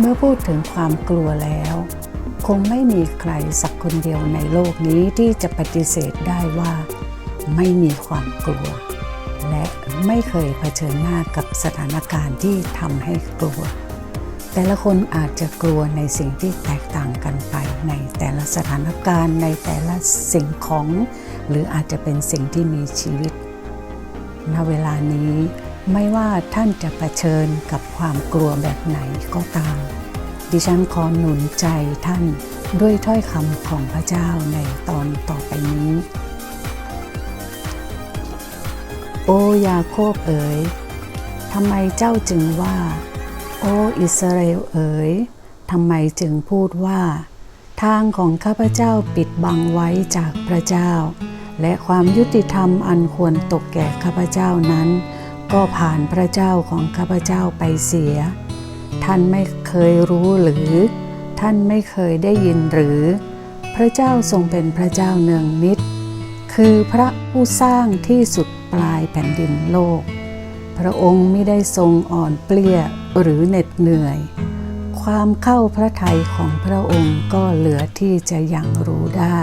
เมื่อพูดถึงความกลัวแล้ว คงไม่มีใครสักคนเดียวในโลกนี้ที่จะปฏิเสธได้ว่า ไม่มีความกลัว และไม่เคยเผชิญหน้ากับสถานการณ์ที่ทำให้กลัว แต่ละคนอาจจะกลัวในสิ่งที่แตกต่างกันไป ในแต่ละสถานการณ์ในแต่ละสิ่งของ หรืออาจจะเป็นสิ่งที่มีชีวิตณเวลานี้ ไม่ว่าท่านจะะเผชิญกับความกลัวแบบไหนก็ตาม ดิฉันขอหนุนใจท่านด้วยถ้อยคำของพระเจ้าในตอนต่อไปนี้ โอยาโคบเอ๋ยทำไมเจ้าจึงว่า โออิสราเอลเอ๋ยทำไมจึงพูดว่า ทางของข้าพเจ้าปิดบังไว้จากพระเจ้า และความยุติธรรมอันควรตกแก่ข้าพเจ้านั้น ก็ผ่านพระเจ้าของข้าพเจ้าไปเสีย ท่านไม่เคยรู้หรือ ท่านไม่เคยได้ยินหรือ พระเจ้าทรงเป็นพระเจ้าเนืองนิด คือพระผู้สร้างที่สุดปลายแผ่นดินโลก พระองค์ไม่ได้ทรงอ่อนเปลี้ยหรือเหน็ดเหนื่อย ความเข้าพระทัยของพระองค์ก็เหลือที่จะยังรู้ได้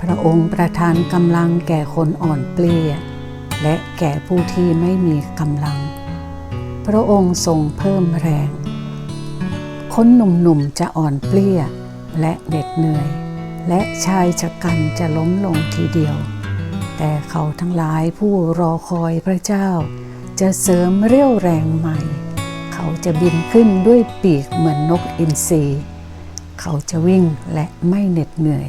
พระองค์ประทานกำลังแก่คนอ่อนเปลี้ย และแก่ผู้ที่ไม่มีกำลัง พระองค์ทรงเพิ่มแรง คนหนุ่มๆจะอ่อนเปลี้ย และเหน็ดเหนื่อย และชายชะกันจะล้มลงทีเดียว แต่เขาทั้งหลายผู้รอคอยพระเจ้า จะเสริมเรี่ยวแรงใหม่ เขาจะบินขึ้นด้วยปีกเหมือนนกอินทรีเขาจะวิ่งและไม่เหน็ดเหนื่อย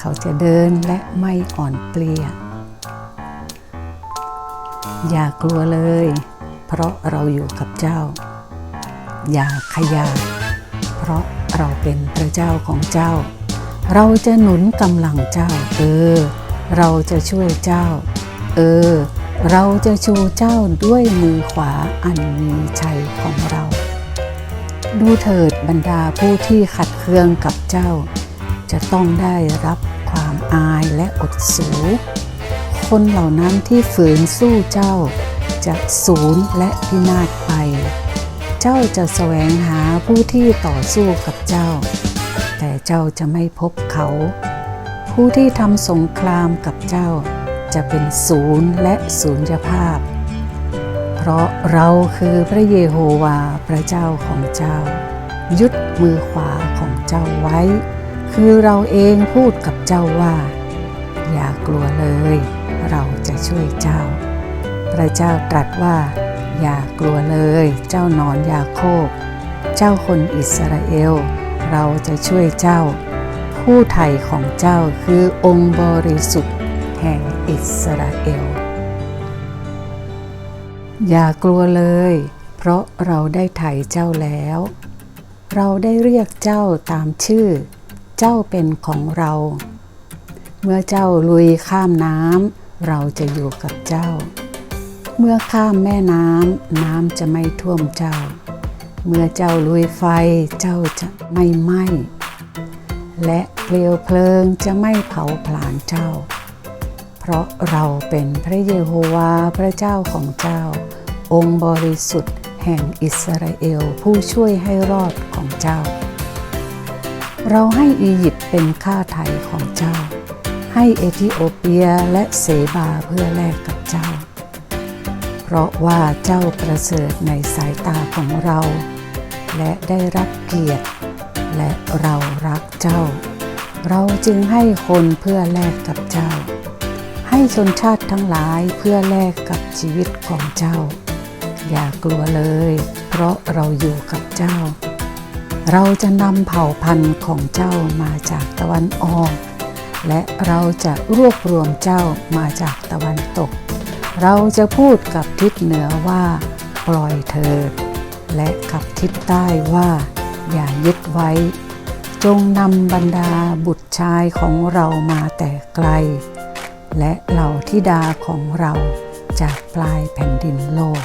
เขาจะเดินและไม่อ่อนเปลี้ย อย่ากลัวเลย เพราะเราอยู่กับเจ้า อย่าขยาดเพราะเราเป็นพระเจ้าของเจ้า เราจะหนุนกำลังเจ้า เออ เราจะช่วยเจ้า เออ เราจะชูเจ้าด้วยมือขวาอันมีชัยของเรา ดูเถิดบรรดาผู้ที่ขัดเคืองกับเจ้า จะต้องได้รับความอายและอดสู คนเหล่านั้นที่ฝืนสู้เจ้า จะสูญและพินาศไป เจ้าจะแสวงหาผู้ที่ต่อสู้กับเจ้า แต่เจ้าจะไม่พบเขา ผู้ที่ทำสงครามกับเจ้า จะเป็นศูนย์และศูนยภาพ เพราะเราคือพระเยโฮวาพระเจ้าของเจ้า ยึดมือขวาของเจ้าไว้ คือเราเองพูดกับเจ้าว่าอย่ากลัวเลย เราจะช่วยเจ้า พระเจ้าตรัสว่า อย่ากลัวเลย เจ้านอนยาโคบ เจ้าคนอิสราเอล เราจะช่วยเจ้า ผู้ไถ่ของเจ้าคือองค์บริสุทธิ์แห่งอิสราเอล อย่ากลัวเลย เพราะเราได้ไถ่เจ้าแล้ว เราได้เรียกเจ้าตามชื่อ เจ้าเป็นของเรา เมื่อเจ้าลุยข้ามน้ำ เราจะอยู่กับเจ้า เมื่อข้ามแม่น้ำน้ำจะไม่ท่วมเจ้า เมื่อเจ้าลุยไฟเจ้าจะไม่ไหม้และเปลวเพลิงจะไม่เผาผลาญเจ้า เพราะเราเป็นพระเยโฮวาพระเจ้าของเจ้า องค์บริสุทธิ์แห่งอิสราเอลผู้ช่วยให้รอดของเจ้า เราให้อียิปต์เป็นค่าไถ่ของเจ้า ให้เอธิโอเปียและเสบาเพื่อแลกกับเจ้า เพราะว่าเจ้าประเสริฐในสายตาของเรา และได้รับเกียรติ และเรารักเจ้า เราจึงให้คนเพื่อแลกกับเจ้า ให้ชนชาติทั้งหลายเพื่อแลกกับชีวิตของเจ้า อย่ากลัวเลย เพราะเราอยู่กับเจ้า เราจะนำเผ่าพันธุ์ของเจ้ามาจากตะวันออก และเราจะรวบรวมเจ้ามาจากตะวันตก เราจะพูดกับทิศเหนือว่า ปล่อยเถิดและกับทิศใต้ว่า อย่ายึดไว้ จงนำบรรดาบุตรชายของเรามาแต่ไกล และเหล่าธิดาของเราจากปลายแผ่นดินโลก